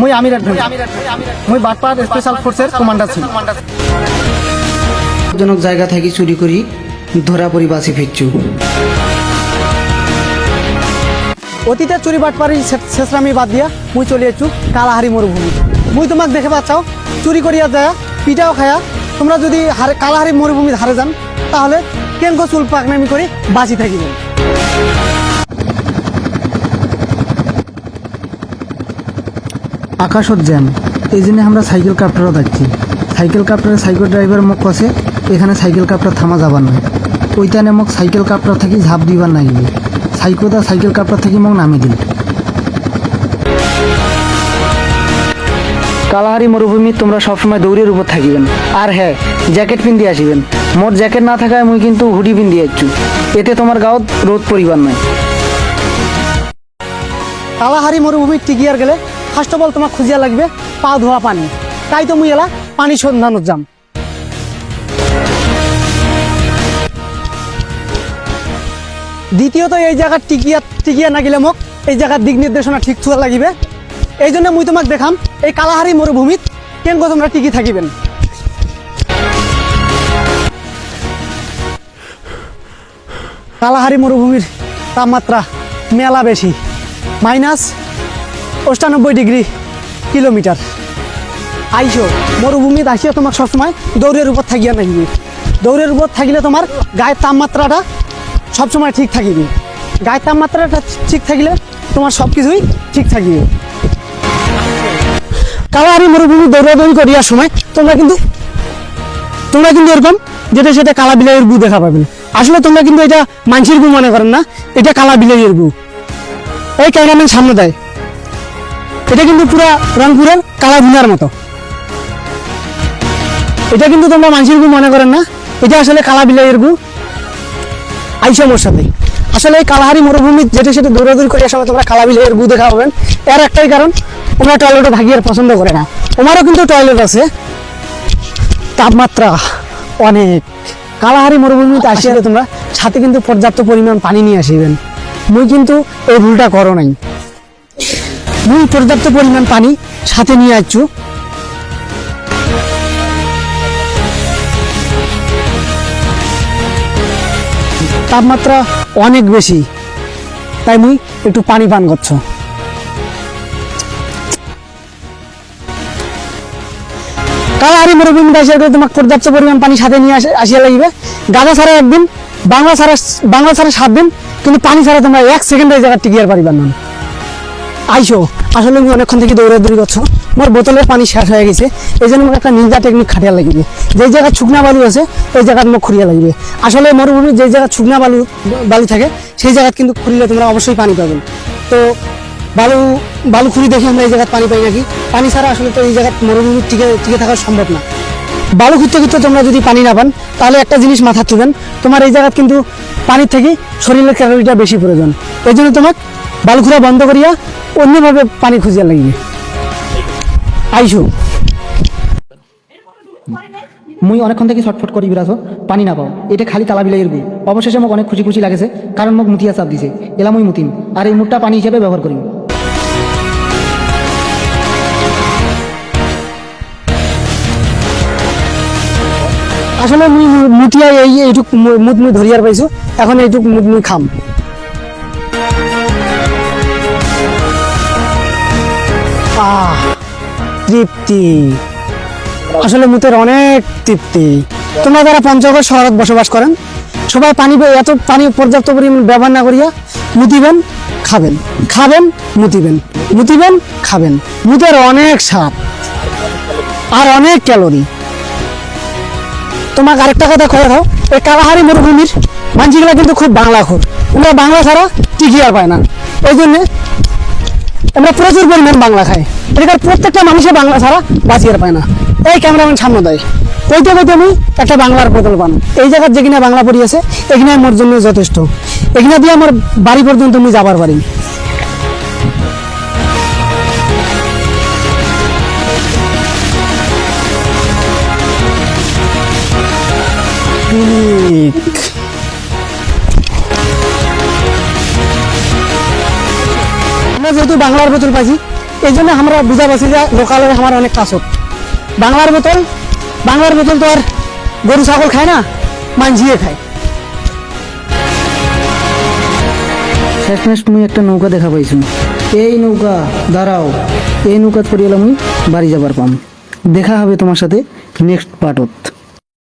মুই আমির ভুঁই মুই বাটপাড় স্পেশাল ফোর্সের কমান্ডার ছিল জনক জায়গা থেকে চুরি করি ধরা পরি বাসি ফিরছু অতীতের চুরি বাটপাড়ি শেষরামি বাদ দিয়া মুই চলে এসছু কালাহারি মরুভূমি। মুই তোমাক দেখে পাচ্ছাও চুরি করিয়া যায় পিঠাও খায়া তোমরা যদি হারে কালাহারি মরুভূমির হারে যান তাহলে কেন চুল পাকনামি করে বাঁচি থাকিবেন আকাশত জ্যাম। এই জন্য আমরা সাইকেল কাপ্টারও যাচ্ছি। সাইকেল কাপ্টারে সাইকেল ড্রাইভার মোক কছে, এখানে সাইকেল কাপ্টার থামা যাবার নয় ওইখানে মোক সাইকেল কাপ্টার থাকি ঝাঁপ দিবার নাগিবে সাইকোদা সাইকেল কাপ্টার থাকি মোক নামি দিল। কালাহারি মরুভূমি তোমরা সবসময় দৌড়ের উপর থাকিবেন। আর হ্যাঁ জ্যাকেট পিন্দি আসিবেন। মোর জ্যাকেট না থাকায় মুই কিন্তু হুডি পিন্দি যাচ্ছু। এতে তোমার গাঁত রোদ পরিবার নয় কালাহারি মরুভূমি টিকিয়ার গেলে ফার্স্ট অফ অল তোমার খুঁজিয়া লাগবে পা ধোয়া পানি। তাই তো মুই এলা পানি সন্ধানত যাম। দ্বিতীয়ত, এই জায়গার টিকিয়া টিকিয়া না গেলে মোক এই জায়গার দিক নির্দেশনা ঠিক থুয়া লাগিবে। এই জন্য মুই তোমাক দেখাম এই কালাহারি মরুভূমিত কেন তোমরা টিকি থাকিবেন। কালাহারি মরুভূমির তাপমাত্রা মেলা বেশি। মাইনাস অষ্টানব্বই ডিগ্রি কিলোমিটার। আইসো, মরুভূমিত আসিয়া তোমার সবসময় দৌড়ের উপর থাকিয়া নাকিবি দৌড়ের উপর থাকিলে তোমার গায়ের তাপমাত্রাটা সবসময় ঠিক থাকিবে। গায়ের তাপমাত্রাটা ঠিক থাকিলে তোমার সব কিছুই ঠিক থাকিবে। কালাহারি মরুভূমি দৌড়াদৌড়ি করিয়ার সময় তোমরা কিন্তু তোমরা কিন্তু এরকম যেটা সেটা কালা বিলাইয়ের গু দেখা পাবেন আসলে তোমরা কিন্তু এটা মানসির গু মনে করেন না, এটা কালা বিলাইয়ের গু। এই ক্যামেরাম্যান সামনে দেয় এটা কিন্তু পুরা রংপুরের কালা ভুনার মতো। এটা কিন্তু তোমরা মানসির গু মনে করেন না। এটা আসলে কালা বিলাইয়ের গু। আইসা সাথে। আসলে এই কালাহারি মরুভূমি যেটা সেটা দৌড়াদৌড়ি করার সময় তোমরা কালা বিলাইয়ের গু দেখা পাবেন। এর একটাই কারণ ওরা টয়লেটে ভাগিয়ে পছন্দ করে না। ওনারও কিন্তু টয়লেট আছে। তাপমাত্রা অনেক। কালাহারি মরুভূমিতে আসিয়া তোমরা সাথে কিন্তু পর্যাপ্ত পরিমাণ পানি নিয়ে আসিবেন। মুই কিন্তু এই ভুলটা করো নাই। মুই পর্যাপ্ত পরিমাণ পানি সাথে নিয়ে আসছু। তাপমাত্রা অনেক বেশি, তাই মুই একটু পানি পান করছ। কালাহারি মরুভূমিতে আসিয়া করে তোমাকে পর্যাপ্ত পরিমাণ পানি সাথে নিয়ে আসে আসিয়া লাগিবে। গাঁদা ছাড়া একদিন, বাংলা ছাড়া বাংলা ছাড়া সাত দিন, কিন্তু পানি ছাড়া তোমরা এক সেকেন্ডে জায়গা টিকিয়ার পারিবার না। আইসো। আসলে আমি অনেকক্ষণ থেকে দৌড়াদৌড়ি করছ। মোর বোতলের পানি শেষ হয়ে গেছে। এই জন্য মোক একটা নিন্দা টেকনিক খাটিয়া লাগবে। যে জায়গায় শুকনা বালু আছে ওই জায়গায় মোক খুঁড়িয়া লাগবে। আসলে মরুভূমির যে জায়গায় শুকনা বালু বালু থাকে, সেই জায়গায় কিন্তু খুঁড়িলে তোমরা অবশ্যই পানি পাবেন তো বালু বালু খুঁড়ি দেখে আমরা এই জায়গায় পানি পাই নাকি? পানি ছাড়া আসলে তো এই জায়গায় মরুভূমির টিকে টিকে থাকা সম্ভব না। বালু খুঁজতে খুঁজতে তোমরা যদি পানি না পান, তাহলে একটা জিনিস মাথা তুবেন তোমার এই জায়গায় কিন্তু পানির থেকে শরীরের ক্যালোরিটা বেশি প্রয়োজন। এই জন্য তোমার বালু খুঁড়া বন্ধ করিয়া অন্যভাবে পানি খুঁজিয়া লাগবে। আইসো। মুই অনেকক্ষণ থেকে ছটফট করি বিরাজ পানি না পাও। এটা খালি কালা বিলাইয়ের গুই অবশেষে মোক অনেক খুশি খুশি লাগেছে কারণ মোক মুতিয়া চাপ দিছে। এলা মুই মুতিম আর এই মুখটা পানি হিসেবে ব্যবহার করিম। আসলে মুই মুতিয়া এই এইটুক মু- মুত মুই ধরিয়ার পাইছো এখন এইটুক মুত মুই খাম। আহ তৃপ্তি। আসলে মুতের অনেক তৃপ্তি। তোমরা যারা পঞ্চগড় শহরত বসবাস করেন, সবাই পানি এত পানি পর্যাপ্ত পরিমাণ ব্যবহার না করিয়া মুতিবেন, খাবেন। খাবেন, মুতিবেন। মুতিবেন, খাবেন। মুতের অনেক স্বাদ আর অনেক ক্যালোরি। তোমাকে আরেকটা কথা কয়ে দাও, এই কালাহারি মরুভূমির মানসিগুলা কিন্তু খুব বাংলা খোর ওরা বাংলা ছাড়া টিকি আর পায় না। এই জন্যে আমরা প্রচুর পরিমাণ বাংলা খাই। এখানে প্রত্যেকটা মানুষে বাংলা ছাড়া বাঁচিয়ে পায় না। এই ক্যামেরাম্যান সামনে দেয় কইতে কইতে আমি একটা বাংলার বোতল পান। এই জায়গার যেখানে বাংলা পড়ি আছে এখানে আমার জন্য যথেষ্ট। এখানে দিয়ে আমার বাড়ি পর্যন্ত আমি যাবার পারি। ক্লিনিক যেহেতু বাংলার বোতল পাইছি, এই জন্য আমরা বুঝা পাচ্ছি যে লোকালে আমার অনেক হোক বাংলার বোতল বাংলার বোতল তো আর গরু ছাগল খায় না মানঝিয়ে খায়। শেষমেশ মুই একটা নৌকা দেখা পাইছো। এই নৌকা, দাঁড়াও, এই নৌকাত পড়িয়ালাম মুই বাড়ি যাবার পাম। দেখা হবে তোমার সাথে নেক্সট পার্টত